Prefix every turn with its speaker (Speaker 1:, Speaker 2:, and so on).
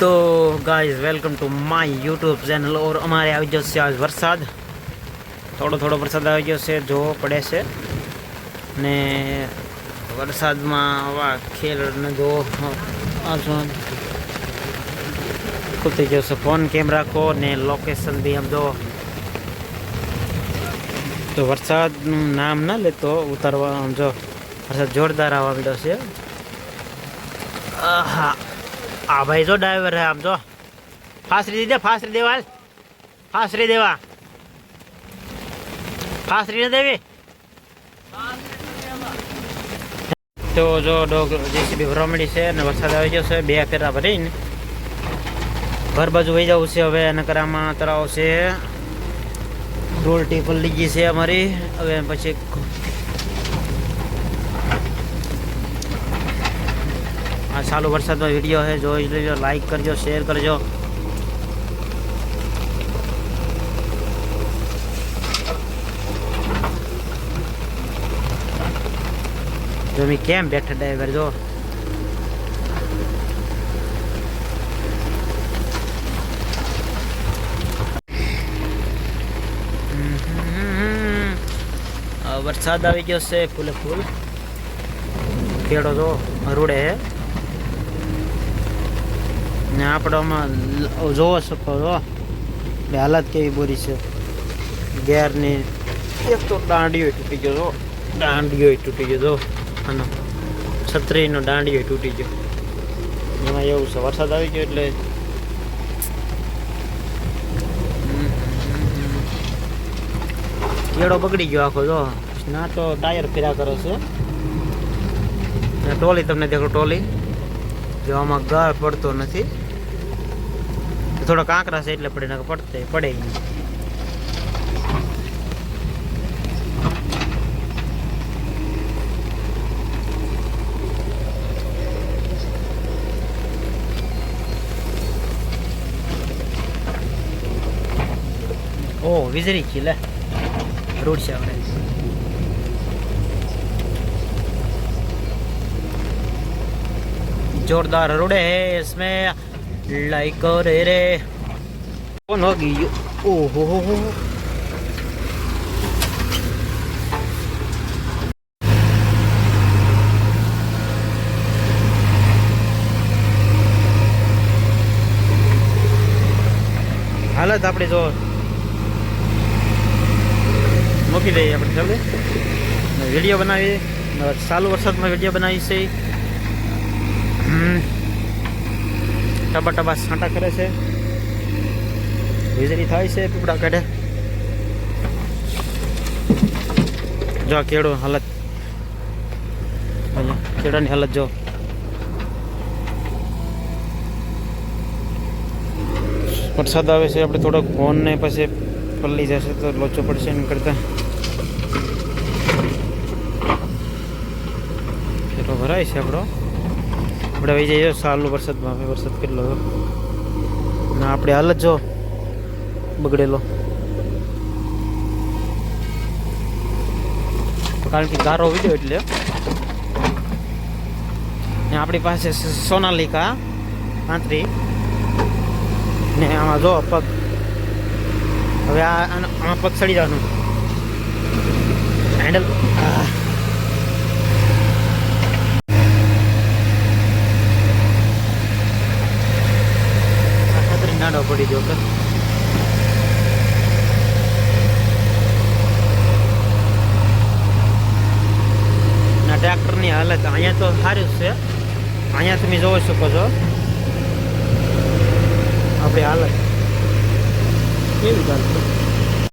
Speaker 1: તો guys welcome to my YouTube channel ઓર અમારે આવી ગયો છે આજ વરસાદ. થોડો થોડો વરસાદ આવી ગયો છે, જોવો પડે છે. ને વરસાદમાં આવા ખેલને જોવો ખૂબ થઈ ગયો ફોન કેમ રાખો? ને લોકેશન બી આમ જોવો તો વરસાદનું નામ ના લેતો, ઉતારવા જો. વરસાદ જોરદાર આવવા મળ્યો છે. આહા. આ ભાઈ જો ડ્રાઈવર હે આમ જો. ફાસરી દીધે ફાસરી દેવાલ ફાસરી દેવા. ફાસરી ન દેવી. તો જો ડોગ જેસીબી ભરમડી છે અને વરસાદ આવી ગયો છે, બે ફેરા ભરીને. ઘર બાજુ વહી જવું છે હવે નકરામાં તરાવ છે. રોલ ટેબલ લીધી છે અમારી. હવે પછી ચાલુ વરસાદનો વીડિયો છે, જોઈ લેજો લાઈક કરજો શેર કરજો. જો મેં કેમ બેઠા ડ્રાઈવર જો? વરસાદ આવી ગયો છે, ફૂલે ફૂલ. ખેડો જો રૂડે હે. ને આપણામાં જોવો શકો છો. એટલે હાલત કેવી બોરી છે. ગેરની એક તો દાંડીઓ તૂટી ગયો જો દાંડીઓ તૂટી ગયો જો આનો છત્રીનો દાંડીઓ તૂટી ગયો. એમાં એવું છે, વરસાદ આવી ગયો એટલે કેળો બગડી ગયો આખો જો. ના તો ટાયર ફેર્યા કરે છે. ટોલી તમને દેખો ટોલી. જો આમાં ગાળ પડતો નથી. થોડો કાંકરા છે એટલે પડે નકર પડતે પડે ઈ નહીં. ઓ વીજળી ગઈ લે રોડ છે આપણે जोरदार रोडे है इसमें લાઈકો રે રે કોણ વાગી ઓહો હો હો હાલત આપણે જો મૂકી દઈએ આપણે ચાલે વીડિયો બનાવીએ. ચાલુ વરસાદમાં વીડિયો બનાવી છે હમ. ટબા ટબા છાંટા કરે છે. વીજળી થાય છે, પીપળા કાઢે. જો કેળો હાલત. કેળાની હાલત જો. વરસાદ આવે છે, આપણે થોડોક ફોન ને પછી પલ્લી જશે તો લોચો પડશે એમ કરતા. કેટલો ભરાય છે આપણો. આપણે વહી જઈએ. સાલું વરસાદમાં હવે વરસાદ કેટલો હતો? ને, આપણે હાલ જ જો. બગડેલો. કારણ કે ગારો વીજો એટલે. ને આપણી પાસે સોનાલિકા પાંત્રી ને આમાં જો પગ. હવે આ આમાં પગ સડી જવાનું. હેન્ડલ આ આ છત્રી નાનો પડી ગયો કે ના હાલત અહીંયા તો સારું જ છે અહીંયા તમે જોઈ શકો છો આપણે હાલત કેવી ચાલશે